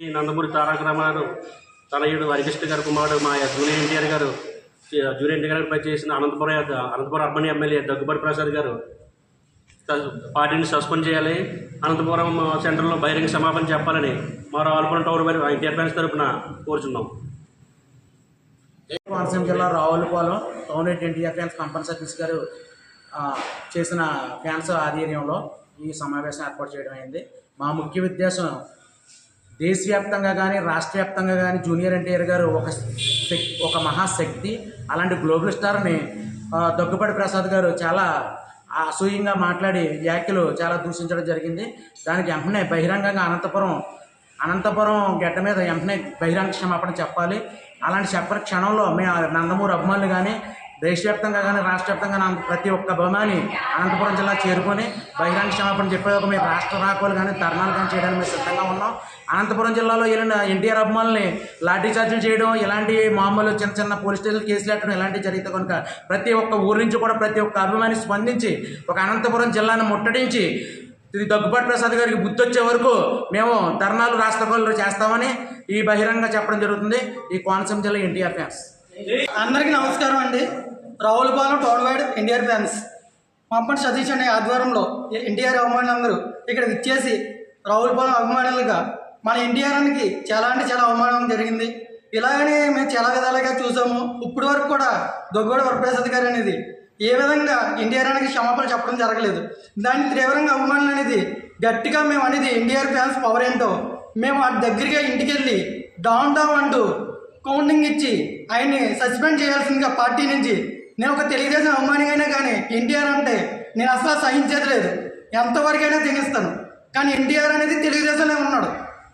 ఈ నందమూరి తారక రామారావు తనయుడు హరికృష్ణ గారి కుమారుడు మా జూనియర్ ఎన్టీఆర్ గారు జూనియర్ ఎన్టీఆర్ గారు పనిచేసిన అనంతపురం అనంతపురం అర్బన్ ఎమ్మెల్యే దగ్గుబాటి ప్రసాద్ గారు. త- పార్టీని సస్పెండ్ చేయాలి. అనంతపురం సెంటర్లో బహిరంగ సమాపన చెప్పాలని మా రావులపురం టౌన్ వారి ఎన్టీఆర్ ఫ్యాన్స్ తరఫున కోరుచున్నాం. కోనసీమ జిల్లా Ravulapalem town eight NTR fans company service గారు చేసిన ఫ్యాన్స్ ఆధ్వర్యంలో ఈ సమావేశం ఏర్పాటు చేయడం అయింది. మా ముఖ్య ఉద్దేశం దేశవ్యాప్తంగా కానీ రాష్ట్ర వ్యాప్తంగా కానీ జూనియర్ ఎన్టీఆర్ గారు ఒక ఒక మహాశక్తి. అలాంటి గ్లోబల్ స్టార్ని దగ్గుపడి దగ్గుపాటి ప్రసాద్ గారు చాలా అసూయంగా మాట్లాడి వ్యాఖ్యలు చాలా దూషించడం జరిగింది. దానికి వెంటనే బహిరంగంగా అనంతపురం అనంతపురం గడ్డ మీద వెంటనే బహిరంగ క్షమాపణ చెప్పాలి. అలాంటి చెప్పని క్షణంలో మేము నందమూరి అభిమానులు కానీ దేశవ్యాప్తంగా కానీ రాష్ట్ర వ్యాప్తంగా ప్రతి ఒక్క అభిమాని అనంతపురం జిల్లా చేరుకొని బహిరంగ క్షమాపణ చెప్పేదాకా మేము రాష్ట్ర రాకోలు కానీ ధర్నాలు కానీ చేయడానికి మేము సిద్ధంగా ఉన్నాం. అనంతపురం జిల్లాలో వెళ్ళిన ఎన్టీఆర్ అభిమానుల్ని లాఠీ చార్జీలు చేయడం ఇలాంటి మామూలు చిన్న చిన్న పోలీస్ స్టేషన్ కేసులు పెట్టడం ఇలాంటివి జరిగితే కనుక ప్రతి ఒక్క ఊరి నుంచి కూడా ప్రతి ఒక్క అభిమాని స్పందించి ఒక అనంతపురం జిల్లాను ముట్టడించి ఇది దగ్గుబాటు ప్రసాద్ గారికి గుర్తొచ్చే వరకు మేము ధర్నాలు రాష్ట్రపాలు చేస్తామని ఈ బహిరంగ చెప్పడం జరుగుతుంది. ఈ కోనసీమ జిల్లా ఎన్టీఆర్ ఫ్యాన్స్. అందరికీ నమస్కారం అండి. Ravulapalem town wide NTR fans. Pampati Satish అనే ఆధ్వర్యంలో ఎన్టీఆర్ అభిమానులందరూ ఇక్కడ విచ్చేసి రావులపాలెం అభిమానులుగా మన ఎన్టీఆర్ చాలా అంటే చాలా అవమానం జరిగింది. ఇలాగనే మేము చాలా విధాలుగా చూసాము. ఇప్పటి వరకు కూడా దొగ్గోడ వరప్రసాద్ గారు అనేది ఏ విధంగా ఎన్టీఆర్ అనికి క్షమాపణ చెప్పడం జరగలేదు. దాన్ని తీవ్రంగా అవమానం అనేది గట్టిగా మేము అనేది ఎన్టీఆర్ ఫ్యాన్స్ పవర్ ఏంటో మేము ఆ దగ్గరగా ఇంటికి వెళ్ళి డౌన్ డౌన్ అంటూ కౌంటింగ్ ఇచ్చి ఆయన్ని సస్పెండ్ చేయాల్సిందిగా పార్టీ నుంచి నేను ఒక తెలుగుదేశం అభిమానిగైనా కానీ ఎన్టీఆర్ అంటే నేను అసలు సహించేది లేదు. ఎంతవరకైనా తినేస్తాను. కానీ ఎన్టీఆర్ అనేది తెలుగుదేశంలో ఉన్నాడు.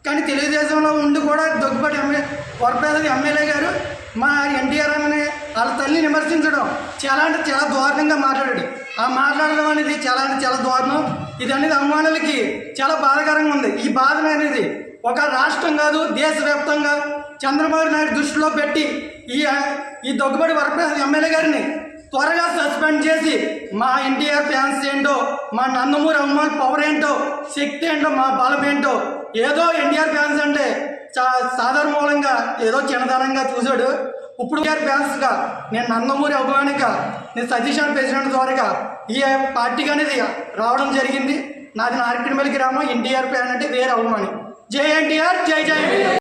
కానీ తెలుగుదేశంలో ఉండి కూడా దగ్గుబాటి ఎమ్మెల్యే వరప్రసాద్ ఎమ్మెల్యే గారు మా ఎన్టీఆర్ అనే వాళ్ళ తల్లిని విమర్శించడం చాలా అంటే చాలా దారుణంగా మాట్లాడాడు. ఆ మాట్లాడడం అనేది చాలా అంటే చాలా దారుణం. ఇది అనేది అవమానులకి చాలా బాధాకరంగా ఉంది. ఈ బాధ అనేది ఒక రాష్ట్రం కాదు దేశవ్యాప్తంగా చంద్రబాబు నాయుడు దృష్టిలో పెట్టి ఈ ఈ దగ్గుబడి వరప్రసాద్ ఎమ్మెల్యే గారిని త్వరగా సస్పెండ్ చేసి మా ఎన్టీఆర్ ఫ్యాన్స్ ఏంటో మా నందమూరి అమ్మాయి పవర్ ఏంటో శక్తి ఏంటో మా బలం ఏంటో ఏదో ఎన్టీఆర్ ఫ్యాన్స్ అంటే చా మూలంగా ఏదో చిన్నదనంగా చూశాడు. ఇప్పుడు ఎన్టీఆర్ ఫ్యాన్స్గా నేను నందమూరి అభిమానిగా నేను సజెషన్ ప్రెసిడెంట్ ద్వారాగా ఈ పార్టీకి అనేది రావడం జరిగింది. నాది నారికిడిమల్లి గ్రామం ఎన్టీఆర్ ఫ్యాన్ అంటే వేరే అభిమాని. జై ఎన్టీఆర్ జై జై ఎన్టీఆర్